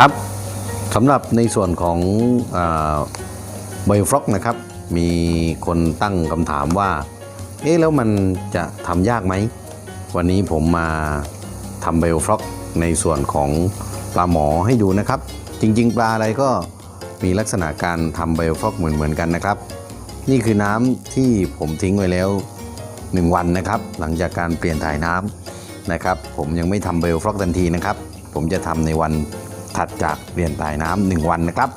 ครับสำหรับในส่วนของไบโอฟล็อกนะครับ มีคนตั้งคำถามว่า เอ๊ะแล้วมันจะทำยากไหม วันนี้ผมมาทำไบโอฟล็อกในส่วนของปลาหมอให้ดูนะครับ จริง ๆ ปลาอะไรก็มีลักษณะการทำไบโอฟล็อกเหมือนๆกันนะครับ นี่คือน้ำที่ผมทิ้งไว้แล้ว 1 วันนะครับ หลังจากการเปลี่ยนถ่ายน้ำนะครับ ผมยังไม่ทำไบโอฟล็อกทันทีนะครับ ผมจะทำในวัน ถัดจากเปลี่ยนถ่ายน้ำหนึ่งวันนะครับ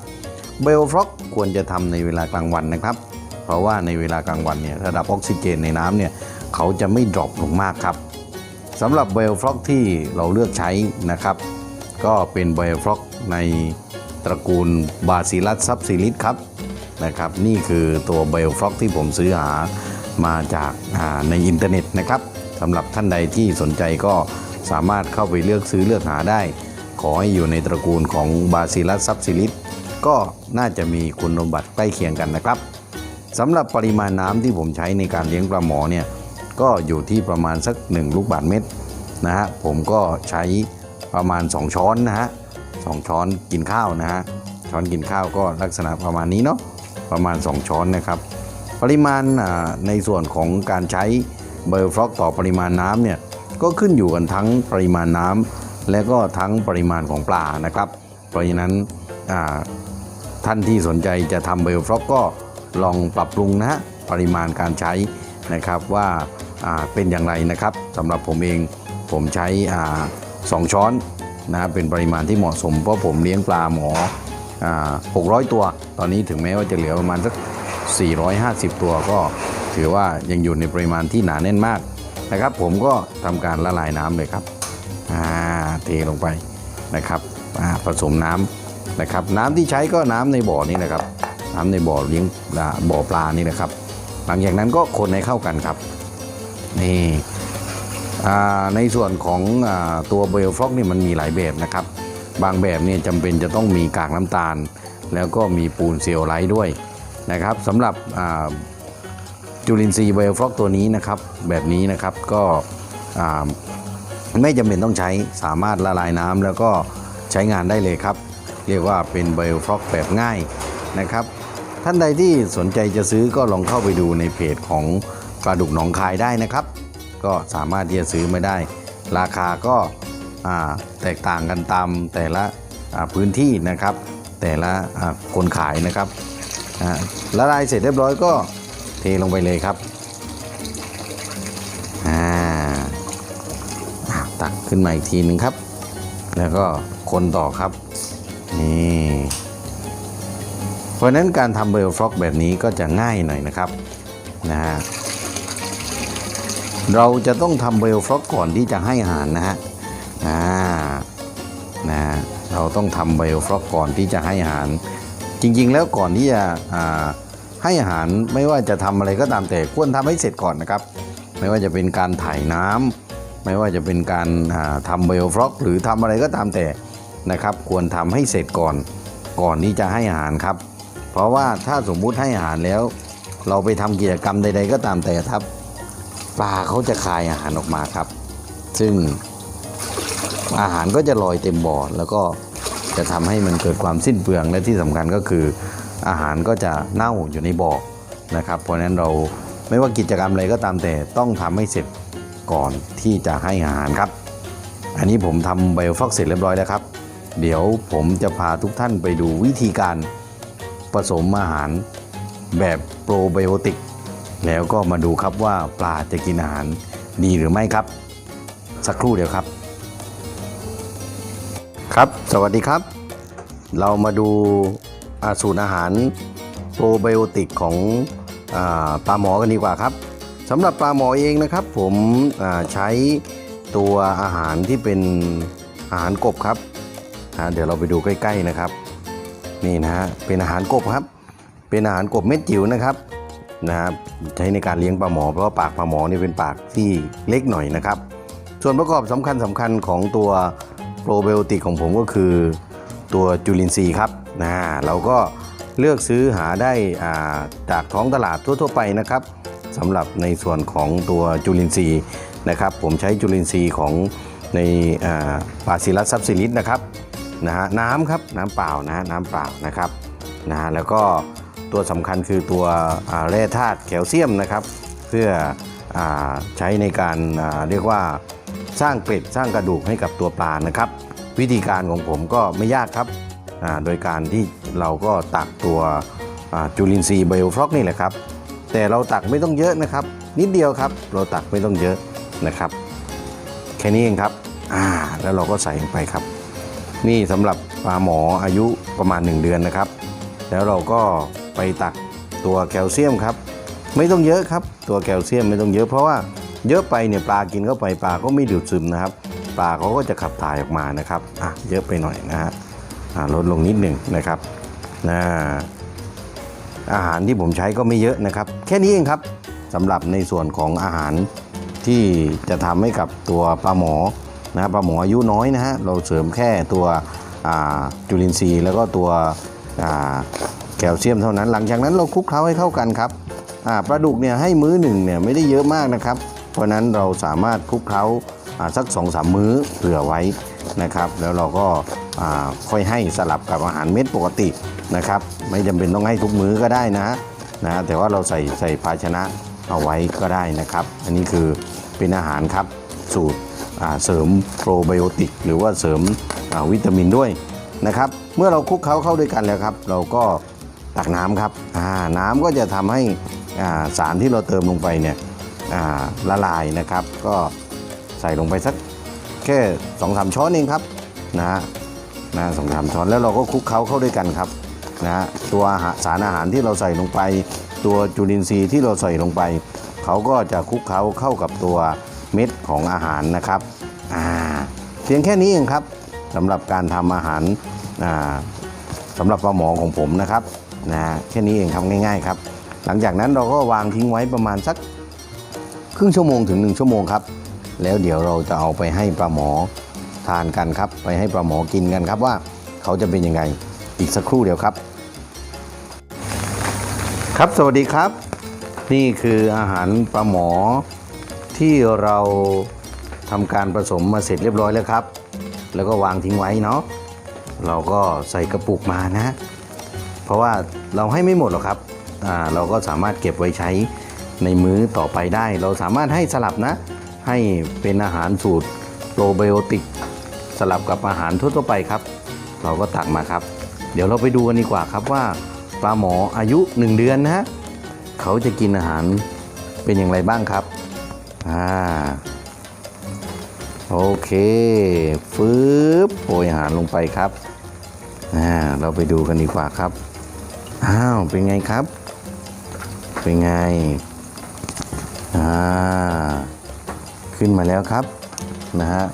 ไบโอฟล็อกควรจะทำในเวลากลางวันนะครับ เพราะว่าในเวลากลางวันเนี่ยระดับออกซิเจนในน้ำเนี่ยเขาจะไม่ดรอปลงมากครับสำหรับไบโอฟล็อกที่เราเลือกใช้นะครับ ก็เป็นไบโอฟล็อกในตระกูลบาซิลัสซับซิลิสครับนะครับนี่คือตัวไบโอฟล็อกที่ผมซื้อหามาจากาในอินเทอร์เน็ตนะครับสำหรับท่านใดที่สนใจก็สามารถเข้าไปเลือกซื้อเลือกหาได้ ขอให้อยู่ในตระกูลของบาซิลัสซับซิลิสก็น่าจะมีคุณสมบัติใกล้เคียงกันนะครับสำหรับปริมาณน้ำที่ผมใช้ในการเลี้ยงปลาหมอเนี่ยก็อยู่ที่ประมาณสัก 1 ลูกบาศก์เมตรนะฮะผมก็ใช้ประมาณ 2 ช้อนนะฮะสองช้อนกินข้าวนะฮะช้อนกินข้าวก็ลักษณะประมาณนี้เนาะประมาณ 2 ช้อนนะครับ ปริมาณในส่วนของการใช้ไบโอฟล็อกต่อปริมาณน้ำเนี่ยก็ขึ้นอยู่กันทั้งปริมาณน้ำ และก็ทั้งปริมาณของปลานะครับ เพราะฉะนั้นท่านที่สนใจจะทำไบโอฟล็อกก็ลองปรับปรุงนะฮะปริมาณการใช้นะครับว่าาเป็นอย่างไรนะครับสำหรับผมเองผมใช้สองช้อนนะเป็นปริมาณที่เหมาะสมเพราะผมเลี้ยงปลาหมอ600 ตัว ตอนนี้ถึงแม้ว่าจะเหลือประมาณสัก 450 ตัวก็ถือว่ายังอยู่ในปริมาณที่หนาแน่นมากนะครับ ผมก็ทำการละลายน้ำเลยครับ อ่าเทลงไปนะครับอ่าผสมน้ำนะครับ น้ำที่ใช้ก็น้ำในบ่อนี้นะครับ น้ำในบ่อเลี้ยงบ่อปลานี่นะครับ หลังจากนั้นก็คนให้เข้ากันครับนี่อ่าในส่วนของอตัวเบลฟล็อกนี่มันมีหลายแบบนะครับ บางแบบเนี่ยจำเป็นจะต้องมีกากน้ำตาล แล้วก็มีปูนเซลไลท์ด้วยนะครับสำหรับจุลินทรีย์ไบโอฟล็อกตัวนี้นะครับ แบบนี้นะครับก็ ไม่จำเป็นต้องใช้สามารถละลายน้ำแล้วก็ใช้งานได้เลยครับ เรียกว่าเป็นไบโอฟล็อกแบบง่ายนะครับ ท่านใดที่สนใจจะซื้อก็ลองเข้าไปดูในเพจของปลาดุกหนองคายได้นะครับ ก็สามารถที่จะซื้อมาได้ ราคาก็าแตกต่างกันตามแต่ละพื้นที่นะครับ แต่ละคนขายนะครับละลายเสร็จเรียบร้อยก็เทลงไปเลยครับ ขึ้นมาอีกทีหนึ่งครับ แล้วก็คนต่อครับนี่เพราะนั้นการทำเบลฟล็อกแบบนี้ก็จะง่ายหน่อยนะครับนะฮะเราจะต้องทำเบลฟล็อกก่อนที่จะให้อาหารนะฮะอ่านะเราต้องทำเบลฟล็อกก่อนที่จะให้อาหาร จริง ๆ แล้วก่อนที่จะอ่าให้อาหารไม่ว่าจะทำอะไรก็ตามแต่ควรทำให้เสร็จก่อนนะครับ ไม่ว่าจะเป็นการถ่ายน้ำ ไม่ว่าจะเป็นการทำไบโอฟล็อกหรือทำอะไรก็ตามแต่นะครับ ควรทำให้เสร็จก่อนก่อนที่จะให้อาหารครับ เพราะว่าถ้าสมมุติให้อาหารแล้ว เราไปทำกิจกรรมใด ๆ ก็ตามแต่ครับปลาเขาจะคายอาหารออกมาครับ ซึ่งอาหารก็จะลอยเต็มบ่อแล้วก็จะทำให้มันเกิดความสิ้นเปลืองและที่สำคัญก็คือ อาหารก็จะเน่าอยู่ในบ่อนะครับ เพราะฉะนั้นเราไม่ว่ากิจกรรมอะไรก็ตามแต่ต้องทำให้เสร็จ ก่อนที่จะให้อาหารครับ อันนี้ผมทำไบโอฟ็อกเสร็จเรียบร้อยแล้วครับ เดี๋ยวผมจะพาทุกท่านไปดูวิธีการผสมอาหารแบบโปรไบโอติก แล้วก็มาดูครับว่าปลาจะกินอาหารดีหรือไม่ครับ สักครู่เดียวครับ ครับ สวัสดีครับ เรามาดูอาสูตรอาหารโปรไบโอติกของอาปลาหมอกันดีกว่าครับ สำหรับปลาหมอเองนะครับ ผมใช้ตัวอาหารที่เป็นอาหารกบครับเดี๋ยวเราไปดูใกล้ ๆนะครับ นี่นะฮะเป็นอาหารกบครับ เป็นอาหารกบเม็ดจิ๋วนะครับนะครับใช้ในการเลี้ยงปลาหมอ เพราะว่าปากปลาหมอนี่เป็นปากที่เล็กหน่อยนะครับ ส่วนประกอบสำคัญสำคัญของตัวโปรไบโอติกของผมก็คือตัวจุลินทรีย์ครับนะเราก็เลือกซื้อหาได้จากท้องตลาดทั่ว ๆ ไปนะครับ สำหรับในส่วนของตัวจุลินทรีย์นะครับ ผมใช้จุลินทรีย์ของในปาซิลัสซับซิลิสนะครับนะฮะน้ำครับน้ำเปล่านะฮะน้ำเปล่านะครับนะฮะแล้วก็ตัวสำคัญคือตัวแร่ธาตุแคลเซียมนะครับ เพื่ออใช้ในการเรียกว่าสร้างเกล็ดสร้างกระดูกให้กับตัวปลานะครับ วิธีการของผมก็ไม่ยากครับโดยการที่เราก็ตักตัวจุลินทรีย์ไบโอฟลอกนี่แหละครับ แต่เราตักไม่ต้องเยอะนะครับ นิดเดียวครับ เราตักไม่ต้องเยอะนะครับ แค่นี้เองครับอ่าแล้วเราก็ใส่ลงไปครับ นี่สำหรับปลาหมออายุประมาณ 1 เดือนนะครับ แล้วเราก็ไปตักตัวแคลเซียมครับ ไม่ต้องเยอะครับ ตัวแคลเซียมไม่ต้องเยอะเพราะว่าเยอะไปเนี่ยปลากินเข้าไปปลาก็ไม่ดูดซึมนะครับ ปลาเขาก็จะขับถ่ายออกมานะครับอะเยอะไปหน่อยนะฮะลดลงนิดหนึ่งนะครับนะ อาหารที่ผมใช้ก็ไม่เยอะนะครับ แค่นี้เองครับสำหรับในส่วนของอาหารที่จะทำให้กับตัวปลาหมอนะปลาหมออายุน้อยนะฮะเราเสริมแค่ตัวจุลินทรีย์แล้วก็ตัวแคลเซียมเท่านั้น หลังจากนั้นเราคลุกเคล้าให้เข้ากันครับปลาดุกเนี่ยให้มื้อหนึ่งเนี่ยไม่ได้เยอะมากนะครับ เพราะนั้นเราสามารถคลุกเคล้าสัก2อสามมื้อเผื่อไว้นะครับ แล้วเราก็ค่อยให้สลับกับอาหารเม็ดปกติ นะครับ ไม่จำเป็นต้องให้ทุกมื้อก็ได้นะนะแต่ว่าเราใส่ใส่ภาชนะเอาไว้ก็ได้นะครับ อันนี้คือเป็นอาหารครับสูตรเสริมโปรไบโอติก หรือว่าเสริมวิตามินด้วยนะครับ เมื่อเราคลุกเคล้าเข้าด้วยกันแล้วครับ เราก็ตักน้ำครับน้ำก็จะทำให้สารที่เราเติมลงไปเนี่ยละลายนะครับ ก็ใส่ลงไปสักแค่สองสามช้อนเองครับนะฮะนะสองสามช้อนแล้วเราก็คลุกเคล้าเข้าด้วยกันครับ นะฮะตัวสารอาหารที่เราใส่ลงไป ตัวจุลินทรีย์ที่เราใส่ลงไป เขาก็จะคลุกเคล้าเข้ากับตัวเม็ดของอาหารนะครับอ่าเพียงแค่นี้เองครับสำหรับการทำอาหารอ่าสำหรับปลาหมอของผมนะครับนะแค่นี้เองครับง่าย ๆ ครับ หลังจากนั้นเราก็วางทิ้งไว้ประมาณสักครึ่งชั่วโมงถึง 1 ชั่วโมงครับ แล้วเดี๋ยวเราจะเอาไปให้ปลาหมอทานกันครับ ไปให้ปลาหมอกินกันครับว่าเขาจะเป็นยังไงอีกสักครู่เดียวครับ ครับสวัสดีครับ นี่คืออาหารปลาหมอที่เราทำการผสมมาเสร็จเรียบร้อยแล้วครับ แล้วก็วางทิ้งไว้เนาะเราก็ใส่กระปุกมานะ เพราะว่าเราให้ไม่หมดหรอกครับอ่าเราก็สามารถเก็บไว้ใช้ในมื้อต่อไปได้ เราสามารถให้สลับนะ ให้เป็นอาหารสูตรโปรไบโอติก สลับกับอาหารทั่วไปครับ เราก็ตักมาครับ เดี๋ยวเราไปดูกันดีกว่าครับว่า ปลาหมออายุ 1 เดือนนะฮะเขาจะกินอาหารเป็นอย่างไรบ้างครับอ่าโอเคฟืบโปรยอาหารลงไปครับอ่าเราไปดูกันดีกว่าครับอ้าวเป็นไงครับ เป็นไงอ่าขึ้นมาแล้วครับนะฮะ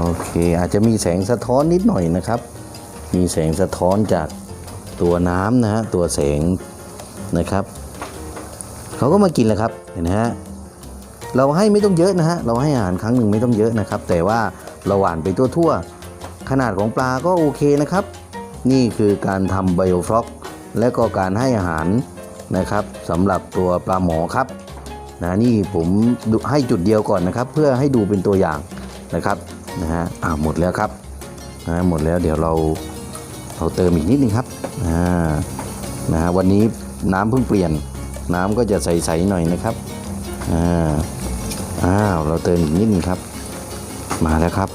โอเคอาจจะมีแสงสะท้อนนิดหน่อยนะครับ มีแสงสะท้อนจาก ตัวน้ำนะฮะตัวแสงนะครับเขาก็มากินแล้วครับเห็นไหมฮะเราให้ไม่ต้องเยอะนะฮะเราให้อาหารครั้งหนึ่งไม่ต้องเยอะนะครับ แต่ว่าเราหวานไปทั่วขนาดของปลาก็โอเคนะครับ นี่คือการทำไบโอฟล็อก และก็การให้อาหารนะครับสำหรับตัวปลาหมอครับนะนี่ผมให้จุดเดียวก่อนนะครับ เพื่อให้ดูเป็นตัวอย่างนะครับนะฮะอ่าหมดแล้วครับนะหมดแล้วเดี๋ยวเรา เราเติมอีกนิดนึงครับอ่านะฮะวันนี้น้ำเพิ่งเปลี่ยน น้ำก็จะใสๆหน่อยนะครับอ่าอ้าวเราเติมอีกนิดนึงครับ มาแล้วครับ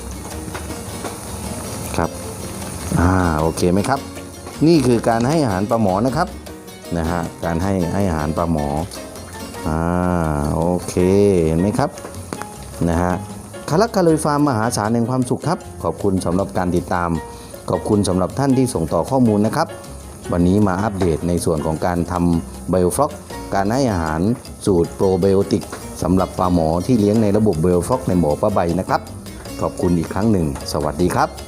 ครับอ่าโอเคไหมครับ นี่คือการให้อาหารปลาหมอนะครับนะฮะการให้ให้อาหารปลาหมออ่าโอเคเห็นไหมครับนะฮะคารักคาเลยฟาร์มมหาศาลแห่งความสุขครับ ขอบคุณสำหรับการติดตาม ขอบคุณสำหรับท่านที่ส่งต่อข้อมูลนะครับ วันนี้มาอัปเดตในส่วนของการทำไบโอฟล็อกการให้อาหารสูตรโปรไบโอติกสำหรับปลาหมอที่เลี้ยงในระบบไบโอฟล็อกในหมอปลาใบนะครับ ขอบคุณอีกครั้งหนึ่ง สวัสดีครับ